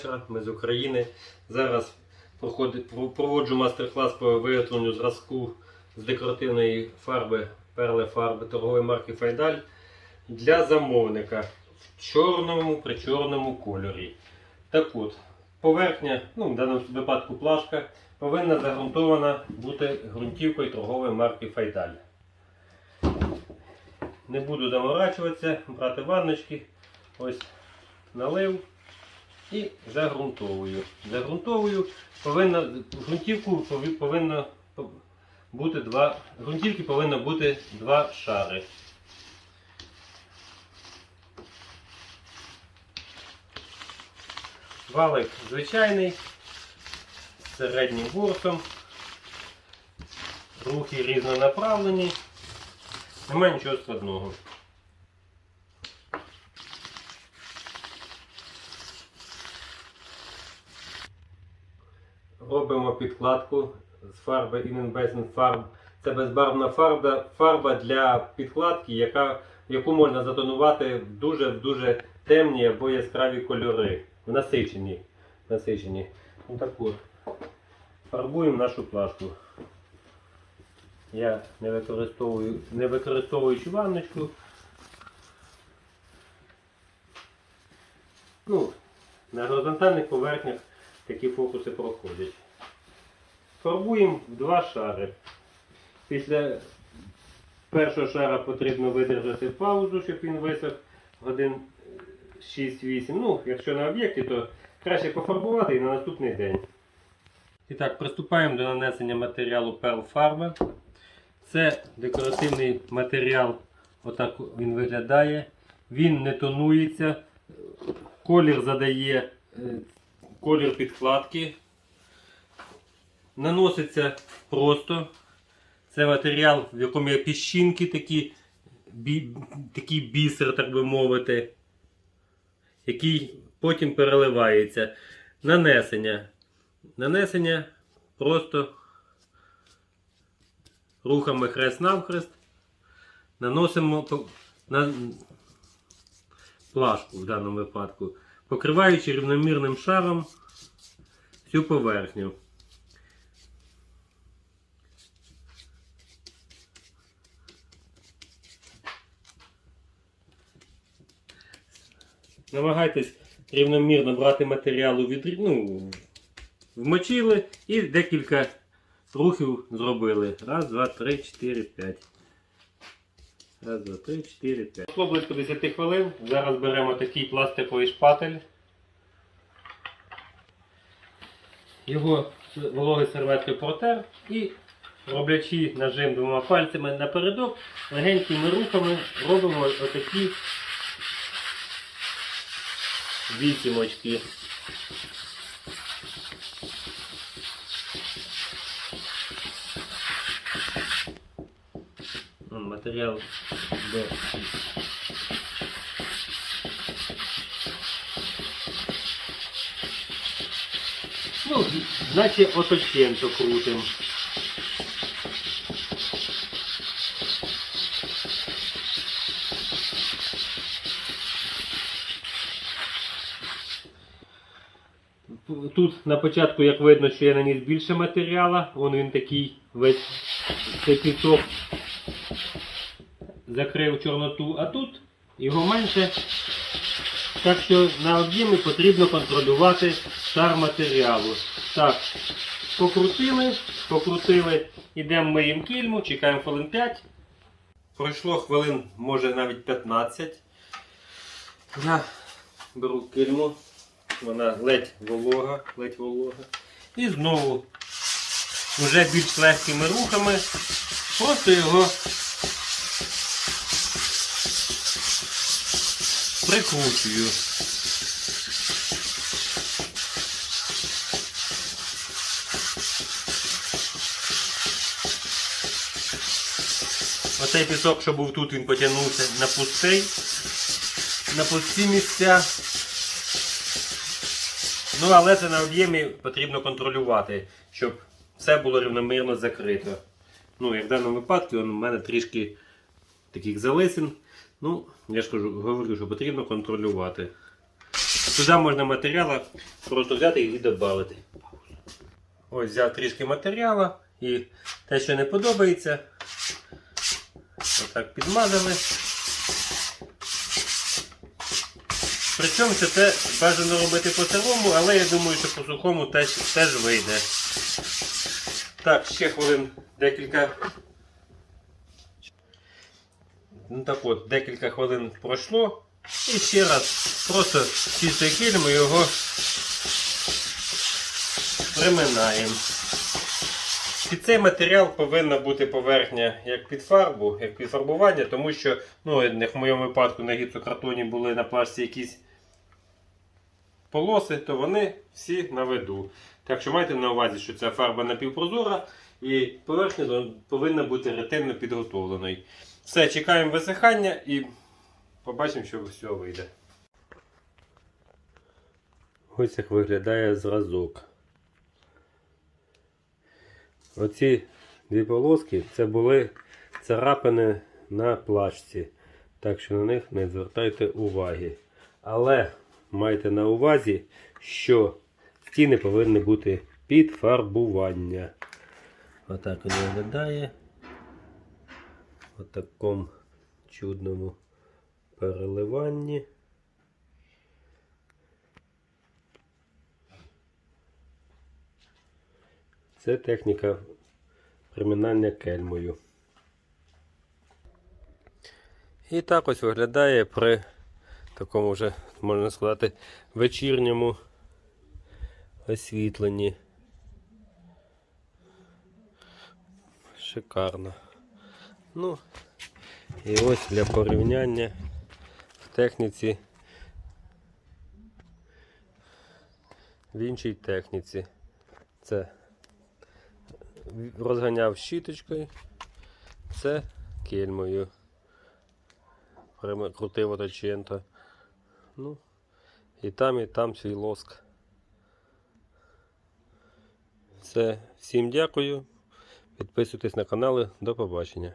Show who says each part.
Speaker 1: вечора. Ми з України. Зараз проводжу мастер-клас по виготовленню зразку з декоративної фарби перли фарби торгової марки Файдаль для замовника в чорному при чорному кольорі. Так от, поверхня, ну в даному випадку плашка, повинна загрунтована бути ґрунтівкою торгової марки Файдаль. Не буду заморачуватися, брати ванночки. Ось налив і загрунтовую. Загрунтовую повинна ґрунтівку пові- повинно бути два. Ґрунтівки повинно бути два шари. Валик звичайний з середнім ворсом. Рухи різнонаправлені. Немає нічого складного. Робимо підкладку з фарби Innenbesen Farb. Це безбарвна фарба, фарба для підкладки, яка, яку можна затонувати в дуже-дуже темні або яскраві кольори. В насичені. насичені. Ну, так от. Фарбуємо нашу плашку. Я не використовую, не використовуючи ванночку. Ну, на горизонтальних поверхнях такі фокуси проходять. Фарбуємо в два шари. Після першого шара потрібно видержати паузу, щоб він висох годин 6-8. Ну, якщо на об'єкті, то краще пофарбувати і на наступний день. І так, приступаємо до нанесення матеріалу Pearl фарби. Це декоративний матеріал, отак він виглядає. Він не тонується. Колір задає е, колір підкладки. Наноситься просто. Це матеріал, в якому є піщинки, такі, бі, такий бісер, так би мовити, який потім переливається. Нанесення. Нанесення просто рухами хрест-навхрест. Наносимо на плашку в даному випадку, покриваючи рівномірним шаром всю поверхню. Намагайтесь рівномірно брати матеріалу від ну, вмочили і декілька рухів зробили. Раз, два, три, чотири, п'ять. Раз, два, три, чотири, п'ять. Пройшло близько 10 хвилин. Зараз беремо такий пластиковий шпатель. Його вологою серветкою протер і роблячи нажим двома пальцями напередок, легенькими рухами робимо отакі вісімочки. Матеріал де. Ну, наче оточенто крутим. Тут на початку, як видно, що я наніс більше матеріала, вон він такий весь цей пісок закрив чорноту, а тут його менше. Так що на об'ємі потрібно контролювати шар матеріалу. Так, покрутили, покрутили, йдемо миємо кільму, чекаємо хвилин 5. Пройшло хвилин, може навіть 15. Я беру кильму, вона ледь волога, ледь волога. І знову вже більш легкими рухами просто його прикручую. Оцей пісок, що був тут, він потягнувся на пустий, на пусті місця. Ну, але це на об'ємі потрібно контролювати, щоб все було рівномірно закрито. Ну, як в даному випадку, у мене трішки таких залисин. Ну, я ж кажу, говорю, що потрібно контролювати. Туди можна матеріалу просто взяти і додати. Ось взяв трішки матеріалу і те, що не подобається, отак підмазали. Причому це те бажано робити по сирому, але я думаю, що по сухому теж, теж вийде. Так, ще хвилин декілька. Ну так от, декілька хвилин пройшло. І ще раз просто чистою кільмою його приминаємо. Під цей матеріал повинна бути поверхня як під фарбу, як під фарбування, тому що, ну, в моєму випадку на гіпсокартоні були на плашці якісь полоси, то вони всі на виду. Так що майте на увазі, що ця фарба напівпрозора і поверхня повинна бути ретельно підготовленою. Все, чекаємо висихання і побачимо, що все вийде. Ось як виглядає зразок. Оці дві полоски це були царапини на плашці. Так що на них не звертайте уваги. Але майте на увазі, що стіни повинні бути під фарбування. Отак він виглядає. В такому чудному переливанні. Це техніка приминання кельмою. І так ось виглядає при такому вже, можна сказати, вечірньому освітленні. Шикарно. Ну, і ось для порівняння в техніці. В іншій техніці. Це розганяв щіточкою, це кельмою. Крутив оточento. Ну, і там, і там свій лоск. Все, всім дякую. Підписуйтесь на канали. До побачення.